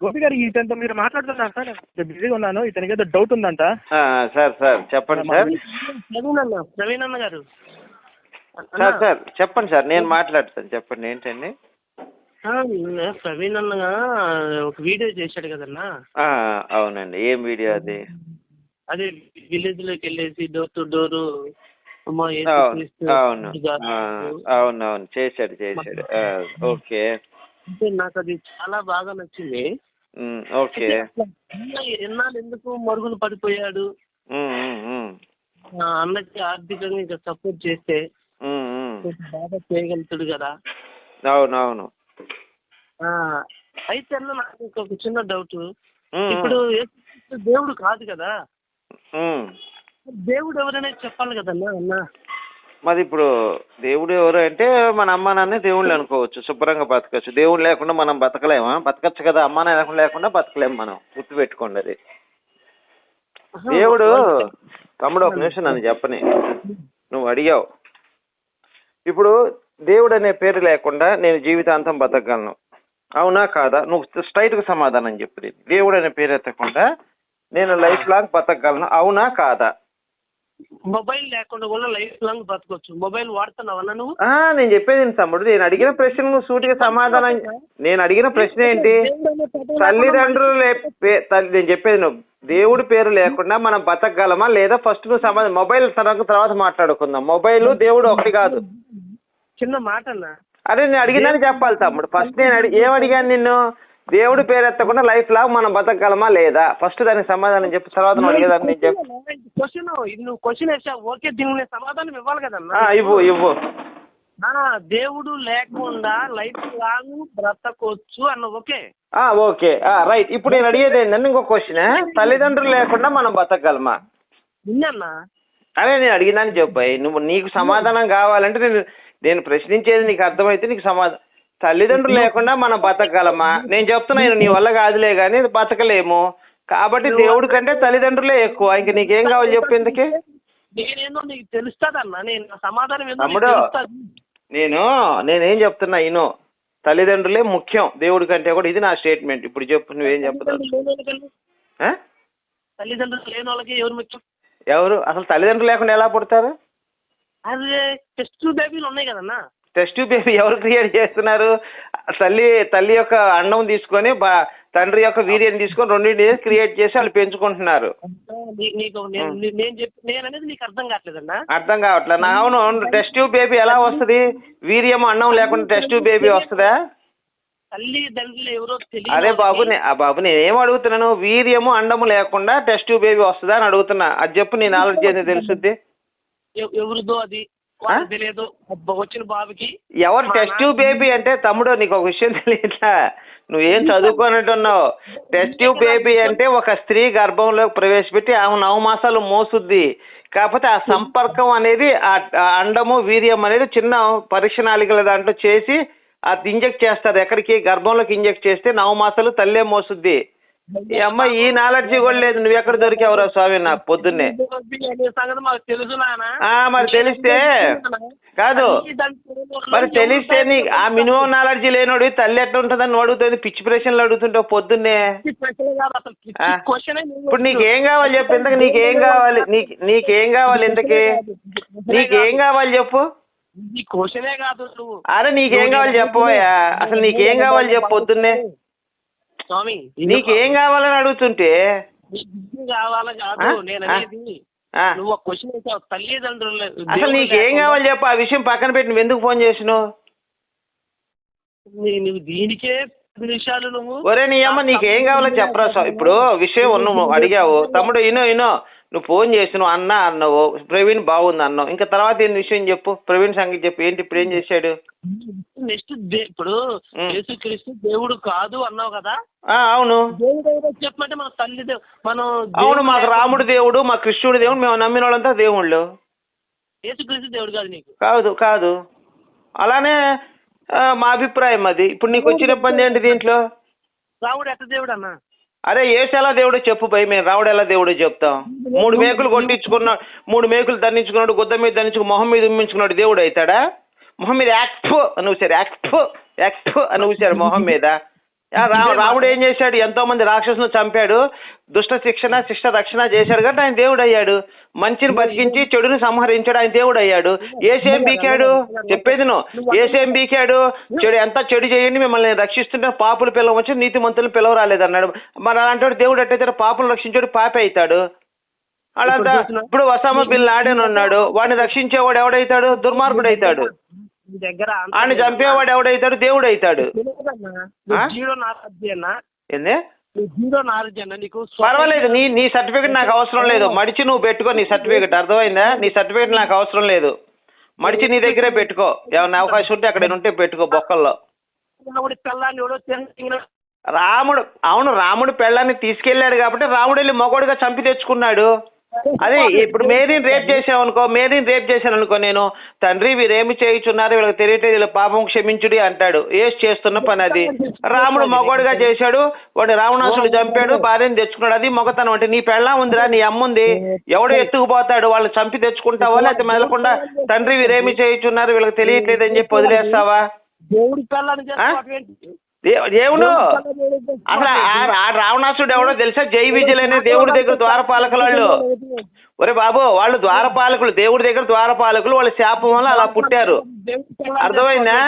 గోపి గారు ఇతనితో మీరు మాట్లాడుతున్నారు సార్? నేను బిజీగా ఉన్నాను ఇతనికి ఏదో డౌట్ ఉందంట. ఆ, సార్ సార్ చెప్పండి సార్. ప్రవీణ్ అన్న ప్రవీణ్ అన్న గారు. అన్న, సార్ సార్ చెప్పండి సార్ నేను మాట్లాడతాను చెప్పండి ఏంటండి? ప్రవీణ్ అన్నగా ఒక వీడియో చేశాడు కదన్నా. ఆ, అవునండి ఏం వీడియో అది? అదే విలేజ్లోకి వెళ్ళేసి డోర్ టు డోర్ అమ్మా అవును యేసుక్రీస్తు అవును. గారు. ఆ, అవును అవును చేశాడు. చేశాడు ఓకే. అంటే నాకు అది చాలా బాగా నచ్చింది. ఓకే. ఎన్నాళ్ళు ఎందుకు మరుగులు పడిపోయాడు? అన్నకి ఆర్థికంగా ఇంకా సపోర్ట్ చేస్తే బాగా చేయగలుగుతాడు కదా? అవును అవును ఆ, అయితే అన్న నాకు ఇంకొక చిన్న డౌట్ ఇప్పుడు దేవుడు కాదు కదా. దేవుడు ఎవరైనా చెప్పాలి కదన్నా అన్న? మరి ఇప్పుడు దేవుడు ఎవరు అంటే మన అమ్మ నాన్నే దేవుళ్ళు అనుకోవచ్చు శుభ్రంగా బతకచ్చు. దేవుడు లేకుండా మనం బతకలేమా? బతకచ్చు కదా అమ్మ నాన్న లేకుండా బతకలేము మనం గుర్తుపెట్టుకోండి అది. దేవుడు తమ్ముడు ఒక నిమిషం నన్ను చెప్పని. నువ్వు అడిగావు. ఇప్పుడు దేవుడు అనే పేరు లేకుండా నేను జీవితాంతం బతకగలను. అవునా కాదా? నువ్వు స్ట్రైట్గా సమాధానం చెప్పు. దేవుడు అనే పేరు ఎత్తకుండా నేను లైఫ్ లాంగ్ బతకగలను. అవునా కాదా? మొబైల్ లేకుండా కూడా లైఫ్ లాంగ్ బతకొచ్చు. మొబైల్ వాడుతున్నావన్నా నువ్వు? ఆ నేను చెప్పేది తమ్ముడు. నేను అడిగిన ప్రశ్న నువ్వు సూటిగా సమాధానం నేను అడిగిన ప్రశ్న ఏంటి? తల్లిదండ్రులు లే- పే- తల్లి నేను చెప్పేది నువ్వు దేవుడి పేరు లేకుండా మనం బతకగలమా? లేదా ఫస్ట్ నువ్వు సమాధానం మొబైల్ తర్వాత తర్వాత మాట్లాడుకుందాం. మొబైల్ దేవుడు ఒకటి కాదు. చిన్న మాట అన్న అరే నేను అడిగిందని చెప్పాలి తమ్ముడు. ఫస్ట్ నేను అడిగి ఏం అడిగాను నిన్ను? దేవుడి పేరు ఎత్తకుండా లైఫ్ లాంగ్ మనం బతకగలమా లేదా? ఫస్ట్ దానికి సమాధానం చెప్పు తర్వాత క్వశ్చన్ నువ్వు క్వశ్చన్ వేసావు ఓకే నేను సమాధానం ఇవ్వాలి కదన్నా? ఇవ్వు ఇవ్వు. దేవుడు లేకుండా లైఫ్ లాంగ్ బ్రతకొచ్చు అన్న ఓకే? ఆ, ఓకే. ఆ, రైట్ ఇప్పుడు నేను అడిగేది ఏంటంటే ఇంకో క్వశ్చన్ తల్లిదండ్రులు లేకుండా మనం బతకగలమా? విన్నన్నా అదే నేను అడిగినాను చెప్పాయి నువ్వు నీకు సమాధానం కావాలంటే నేను నేను ప్రశ్నించేది నీకు అర్థమైతే నీకు సమాధానం తల్లిదండ్రులు లేకుండా మనం బతకగలమా? నేను చెప్తున్నాను నీ వల్ల కాదులే కానీ బతకలేము. కాబట్టి దేవుడి కంటే తల్లిదండ్రులే ఎక్కువ. ఇంక నీకేం కావాలి చెప్పు ఎందుకే నేనేందో నీకు తెలుస్తుందన్నా. నేను సమాధానం తమ్ముడు. నేను నేనేం చెప్తున్నా ఇను తల్లిదండ్రులే ముఖ్యం. దేవుడి కంటే కూడా ఇది నా స్టేట్మెంట్. ఇప్పుడు చెప్పు నువ్వేం చెప్తావు తల్లిదండ్రులు లేని వాళ్ళకి ఎవరు ముఖ్యం? ఎవరు? అసలు తల్లిదండ్రులు లేకుండా ఎలా పుడతారు? అదే టెస్ట్ బేబీలు ఉన్నాయి కదన్నా. టెస్ట్ బేబీ ఎవరు క్రియేట్ చేస్తున్నారు? తల్లి తల్లి యొక్క అండం తీసుకొని తండ్రి యొక్క వీర్యం తీసుకొని రెండింటిని క్రియేట్ చేసి వాళ్ళు పెంచుకుంటున్నారు. అర్థం కావట్లేదన్నా? అర్థం కావట్లేదు అవును టెస్ట్ బేబీ ఎలా వస్తుంది? వీర్యం అన్నం లేకుండా టెస్ట్ బేబీ వస్తుందా? తల్లి తండ్రులు ఎవరో తెలియదు అరే బాబు ఆ బాబు నేనేం అడుగుతున్నాను? వీర్యము అండము లేకుండా టెస్ట్ బేబీ వస్తుందా అని అడుగుతున్నా. అది చెప్పు నేను నాలెడ్జ్ ఏంది తెలుసుద్ది? ఎవ- ఎవరిదో అది. వాళ్ళకి తెలియదు. వచ్చిన బాబుకి. ఎవరు టెస్ట్ బేబీ అంటే తమ్ముడు నీకు ఒక విషయం తెలియట్లా? నువ్వేం చదువుకోనట్టున్నావు టెస్ట్ బేబీ అంటే ఒక స్త్రీ గర్భంలోకి ప్రవేశపెట్టి ఆమె నవ మాసాలు మోసుద్ది. కాకపోతే ఆ సంపర్కం అనేది ఆ అండము వీర్యం అనేది చిన్న పరీక్ష నాళికల దాంట్లో చేసి అది ఇంజెక్ట్ చేస్తారు. ఎక్కడికి? గర్భంలోకి ఇంజెక్ట్ చేస్తే నవ మాసాలు తల్లే మోసుద్ది. ఈ అమ్మ ఈ నాలెడ్జ్ కూడా లేదు. నువ్వు ఎక్కడ దొరికావురా స్వామి? నాకు పొద్దున్నే. అనే సంగతి మాకు తెలుసు మరి తెలిస్తే కాదు. మరి తెలిస్తే నీ ఆ మినిమం నాలెడ్జ్ లేనోడు తల్లి ఎట్లా ఉంటుందని నువ్వు అడుగుతుంది పిచ్చి ప్రశ్నలు అడుగుతుంటావు పొద్దున్నే. ఇప్పుడు నీకేం కావాలి చెప్పు? ఇంతకు నీకేం కావాలి? నీకు నీకేం కావాలి ఇంతకి? నీకేం కావాలి చెప్పు? క్వశ్చనే కాదు అరే నీకేం కావాలి చెప్పబోయా అసలు నీకేం కావాలి చెప్పు? పొద్దున్నే. స్వామి నీకేం కావాలని అడుగుతుంటే? నీకు బుద్ధి కావాలా కాదు? నేను? అనేది నువ్వు ఒక క్వశ్చన్ వేసావు. తల్లిదండ్రులు అసలు నీకేం లేకుండా కావాలి చెప్పు? ఆ విషయం పక్కన పెట్టి నువ్వు ఎందుకు ఫోన్ చేసినావు? నువ్వు దీనికే నిమిషాలు నువ్వు ఒరే నీ అమ్మ నీకేం కావాలో చెప్పరా ఇప్పుడు విషయం నువ్వు అడిగావు. తమ్ముడు ఇనో ఇనో. నువ్వు ఫోన్ చేసి నువ్వు అన్న అన్నావు ప్రవీణ్ బాగుంది అన్నావు. ఇంకా తర్వాత ఏంటి విషయం చెప్పు? ప్రవీణ్ సంగతి చెప్పు. ఏంటి ఇప్పుడు ఏం చేశాడు? నెక్స్ట్ ఇప్పుడు. యేసుక్రీస్తు దేవుడు కాదు అన్నావు కదా? ఆ, అవును. చెప్పమంటే మన తల్లి మనం అవును దేవుడు మాకు రాముడు దేవుడు మా కృష్ణుడు దేవుడు మేము నమ్మిన వాళ్ళంతా దేవుళ్ళు. యేసుక్రీస్తు దేవుడు కాదు నీకు. కాదు కాదు. అలానే మా అభిప్రాయం అది. ఇప్పుడు నీకు వచ్చిన ఇబ్బంది ఏంటి దీంట్లో? రాముడు ఎట్ట దేవుడు అన్న? అరే ఏసు ఎలా దేవుడో చెప్పు భయ్ మేము రావుడు ఎలా దేవుడో చెప్తాం? మూడు మేకులు కొట్టించుకున్న మూడు మేకులు దండించుకున్నాడు గుద్ద మీద దండించుకు మొహం మీద ఉమ్మించుకున్నాడు దేవుడు అవుతాడా? మొహం మీద యాక్ఫ్ అని ఊసారు యాక్ఫ్ యాక్ఫ్ అని ఊసారు మొహం మీద. ఆ, రా- రాముడు ఏం చేశాడు? ఎంతో మంది రాక్షసులు చంపాడు. దుష్ట శిక్షణ శిష్ట రక్షణ చేశాడు. కాబట్టి ఆయన దేవుడు అయ్యాడు మంచిని బతికించి చెడుని సంహరించాడు. ఆయన దేవుడు అయ్యాడు ఏసేం బీకాడు? చెప్పేది నువ్వు. ఏసేం బీకాడు? చెడు ఎంత చెడు చేయండి మిమ్మల్ని రక్షిస్తుంటే పాపులు పిలవచ్చు నీతి మంతులు పిలవరాలేదు అన్నాడు. మరి అలాంటి దేవుడు ఎట్టయితే పాపులు రక్షించాడు పాపే అవుతాడు. అలాంటి ఇప్పుడు వసామా బిన్ లాడెన్ ఉన్నాడు. వాడిని రక్షించేవాడు ఎవడైతాడు? దుర్మార్గుడు అవుతాడు దగ్గర ఆయన చంపేవాడు ఎవడైతాడు? దేవుడు అవుతాడు ఏంది? జీరో నాలెడ్జ్ అన్నా నీకు పర్వాలేదు నీ నీ సర్టిఫికెట్ నాకు అవసరం లేదు. మడిచి నువ్వు పెట్టుకో నీ సర్టిఫికెట్. అర్థమైందా? నీ సర్టిఫికెట్ నాకు అవసరం లేదు. మడిచి నీ దగ్గరే పెట్టుకో. ఏమన్నా అవకాశం ఉంటే అక్కడ ఉంటే పెట్టుకో బొక్కల్లో. రాముడు అవును రాముడు పెళ్ళాన్ని తీసుకెళ్ళాడు కాబట్టి రాముడు వెళ్ళి మగోడుగా చంపి తెచ్చుకున్నాడు. అదే ఇప్పుడు మేరీని రేప్ చేసావు అనుకో మేరీని రేప్ చేశాను అనుకో నేను తండ్రి వీరేమి చేయుచున్నారు వీళ్ళకి తెలియట్లేదు వీళ్ళ పాపం క్షమించుడి అంటాడు. ఏసి చేస్తున్న పని అది. రాముడు మగోడుగా చేశాడు వాడు రావణాసుడు చంపాడు భార్యను తెచ్చుకున్నాడు. అది మొగతనం అంటే నీ పెళ్ళం ఉందిరా నీ అమ్మ ఉంది. ఎవడు ఎత్తుకుపోతాడు వాళ్ళు చంపి తెచ్చుకుంటావా లేకపోతే మెదలకుండా తండ్రి వీరేమి చేయుచున్నారు వీళ్ళకి తెలియట్లేదు అని చెప్పి వదిలేస్తావా? దేవుడి అసలు ఆ- రావణాసుడు ఎవడో తెలుసా? జై విజయ్ అనే దేవుడి దగ్గర ద్వారపాలకులు వాళ్ళు. ఒరే బాబు వాళ్ళు ద్వారపాలకులు దేవుడి దగ్గర ద్వారపాలకులు వాళ్ళ శాపం వల్ల అలా పుట్టారు. అర్థమైందా?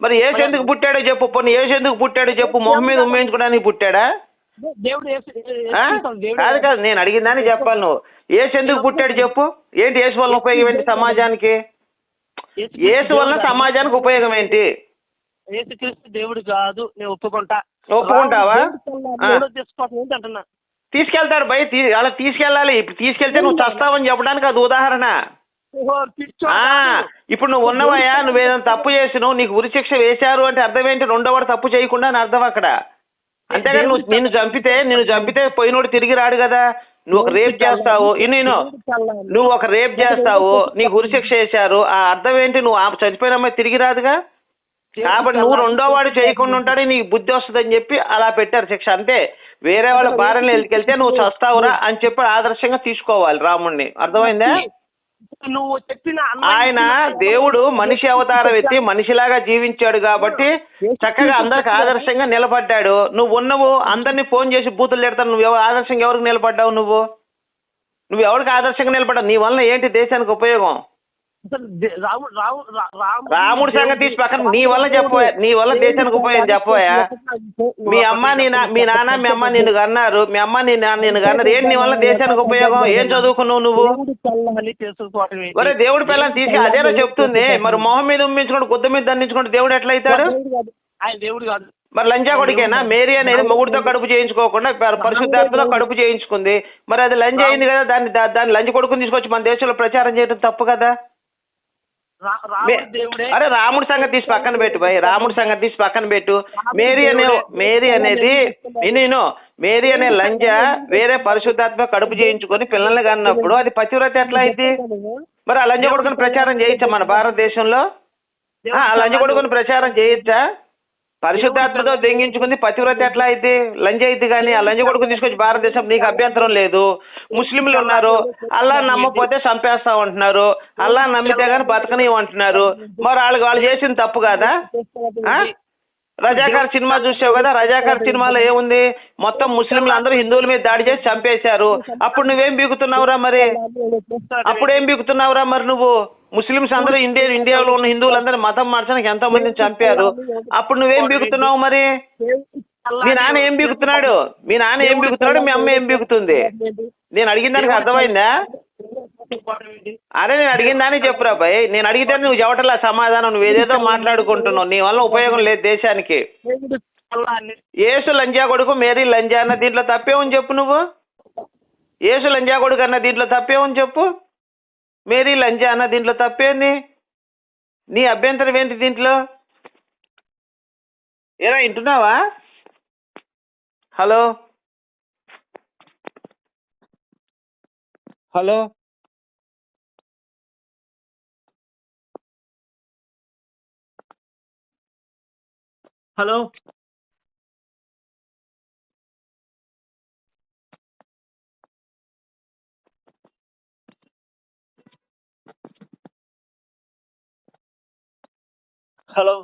మరి ఏసు ఎందుకు పుట్టాడో చెప్పు పోనీ ఏసు ఎందుకు పుట్టాడో చెప్పు మొహం మీద ఉమ్మేయించుకోవడానికి పుట్టాడా? కాదు. కాదు నేను అడిగిందని చెప్పాలి నువ్వు. ఏసు ఎందుకు పుట్టాడు చెప్పు? ఏంటి ఏసు వల్ల ఉపయోగం ఏంటి సమాజానికి? యేసు ఏసు వల్ల సమాజానికి ఉపయోగం ఏంటి? యేసుక్రీస్తు దేవుడు కాదు నేను ఒప్పుకుంటా. ఒప్పుకుంటావా? తీసుకోవటం తీసుకెళ్తాడు భయ్ అలా తీసుకెళ్ళాలి. ఇప్పుడు తీసుకెళ్తే నువ్వు చస్తావని చెప్పడానికి అది ఉదాహరణ. ఇప్పుడు నువ్వు ఉన్నవయ్యా నువ్వు ఏదైనా తప్పు చేసినావు నీకు ఉరిశిక్ష వేశారు అంటే అర్థం ఏంటి రెండో వాడు తప్పు చేయకుండా అని అర్థం అక్కడ. అంతేగాని నువ్వు నిన్ను చంపితే నిన్ను చంపితే పోయినోడు తిరిగి రాడు కదా. నువ్వు ఒక రేప్ చేస్తావు. నేను. నువ్వు ఒక రేప్ చేస్తావు నీకు ఉరిశిక్ష వేశారు. ఆ అర్థం ఏంటి నువ్వు ఆ చనిపోయిన అమ్మాయి తిరిగి రాదుగా? కాబట్టి నువ్వు రెండో వాడు చేయకుండా ఉంటాడు నీకు బుద్ధి వస్తుందని చెప్పి అలా పెట్టారు శిక్ష. అంతే. వేరే వాళ్ళ భార్యను ఎత్తుకెళ్తే నువ్వు చస్తావురా అని చెప్పి ఆదర్శంగా తీసుకోవాలి రాముణ్ణి. అర్థమైందా? నువ్వు చెప్పిన ఆయన దేవుడు మనిషి అవతారం ఎత్తి మనిషిలాగా జీవించాడు కాబట్టి చక్కగా అందరికి ఆదర్శంగా నిలబడ్డాడు. నువ్వు ఉన్నవు అందరినీ ఫోన్ చేసి బూతులు తిడతాను. నువ్వు ఆదర్శంగా ఎవరికి నిలబడ్డావు నువ్వు? నువ్వు ఎవరికి ఆదర్శంగా నిలబడ్డావు? నీ వలన ఏంటి దేశానికి ఉపయోగం? రాముడు సంగతి తీసి పక్కన నీ వల్ల చెప్పబోయా నీ వల్ల దేశానికి ఉపయోగం చెప్పబోయా మీ అమ్మ నీ మీ నాన్న మీ అమ్మ నిన్ను కన్నారు. మీ అమ్మ నీ నాన్న నిన్ను కన్నారు. ఏంటి నీ వల్ల దేశానికి ఉపయోగం? ఏం చదువుకున్నావు నువ్వు? ఒరే దేవుడి పిల్లని తీసుకు అదేనా చెప్తుంది. మరి మొహం మీద ఉమ్మించుకుంటూ గుద్ద మీద దండించుకుంటూ దేవుడు ఎట్లా అవుతాడు? దేవుడు కాదు. ఆయన దేవుడు కాదు. మరి లంజా కొడుకేనా? మేరీ అనేది మొగుడితో కడుపు చేయించుకోకుండా ప- పరిశుద్ధాత్మతో కడుపు చేయించుకుంది. మరి అది లంజ అయింది కదా దాన్ని దాన్ని లంజ కొడుకుని తీసుకొచ్చి మన దేశంలో ప్రచారం చేయడం తప్పు కదా? అరే రాముడి సంగతి తీసి పక్కన పెట్టు భయ్ రాముడి సంగతి తీసి పక్కన పెట్టు. మేరీ అనే మేరీ అనేది నేను మేరీ అనే లంజ వేరే పరిశుద్ధాత్మ కడుపు చేయించుకొని పిల్లల్ని కన్నప్పుడు అది పతివ్రత ఎట్లా అయింది? మరి ఆ లంజ కొడుకుని ప్రచారం చేయొచ్చా మన భారతదేశంలో? ఆ, ఆ లంజ కొడుకుని ప్రచారం చేయొచ్చా పరిశుద్ధాత్మతో దెంగించుకుంది పతివ్రత ఎట్లా అయితే లంజ అయితే కానీ ఆ లంజ కొడుకుని తీసుకొచ్చి భారతదేశం నీకు అభ్యంతరం లేదు. ముస్లింలు ఉన్నారు. అల్లా నమ్మకపోతే చంపేస్తా అంటున్నారు అల్లా నమ్మితే కానీ బతకనివ్వంటున్నారు. మరి వాళ్ళకి వాళ్ళు చేసింది తప్పు కాదా? రజాకార్ సినిమా చూసావు కదా? రజాకార్ సినిమాలో ఏముంది? మొత్తం ముస్లింలు అందరూ హిందువుల మీద దాడి చేసి చంపేశారు. అప్పుడు నువ్వేం బీగుతున్నావురా మరి? అప్పుడేం బీగుతున్నావురా మరి నువ్వు? ముస్లిమ్స్ అందరూ ఇండియా ఇండియాలో ఉన్న హిందువులందరూ మతం మార్చడానికి ఎంతో మందిని చంపారు. అప్పుడు నువ్వేం బీగుతున్నావు మరి? మీ నాన్న ఏం బీగుతున్నాడు? మీ నాన్న ఏం బీగుతున్నాడు? మీ అమ్మ ఏం బీగుతుంది? నేను అడిగిన దానికి అర్థమైందా? అరే నేను అడిగిన దానికి చెప్పురా భయ్ నేను అడిగితే నువ్వు చెప్పటలా సమాధానం నువ్వు ఏదేదో మాట్లాడుకుంటున్నావు. నీ వల్ల ఉపయోగం లేదు దేశానికి. ఏసు లంజా కొడుకు మేరీ లంజా అన్న దీంట్లో తప్పేమని చెప్పు నువ్వు. ఏసు లంజా కొడుకు అన్న దీంట్లో తప్పేమని చెప్పు. మేరీ లంజా అన్న దీంట్లో తప్పేంది? నీ అభ్యంతరం ఏంటి దీంట్లో? ఏరా వింటున్నావా? హలో? హలో? Hello hello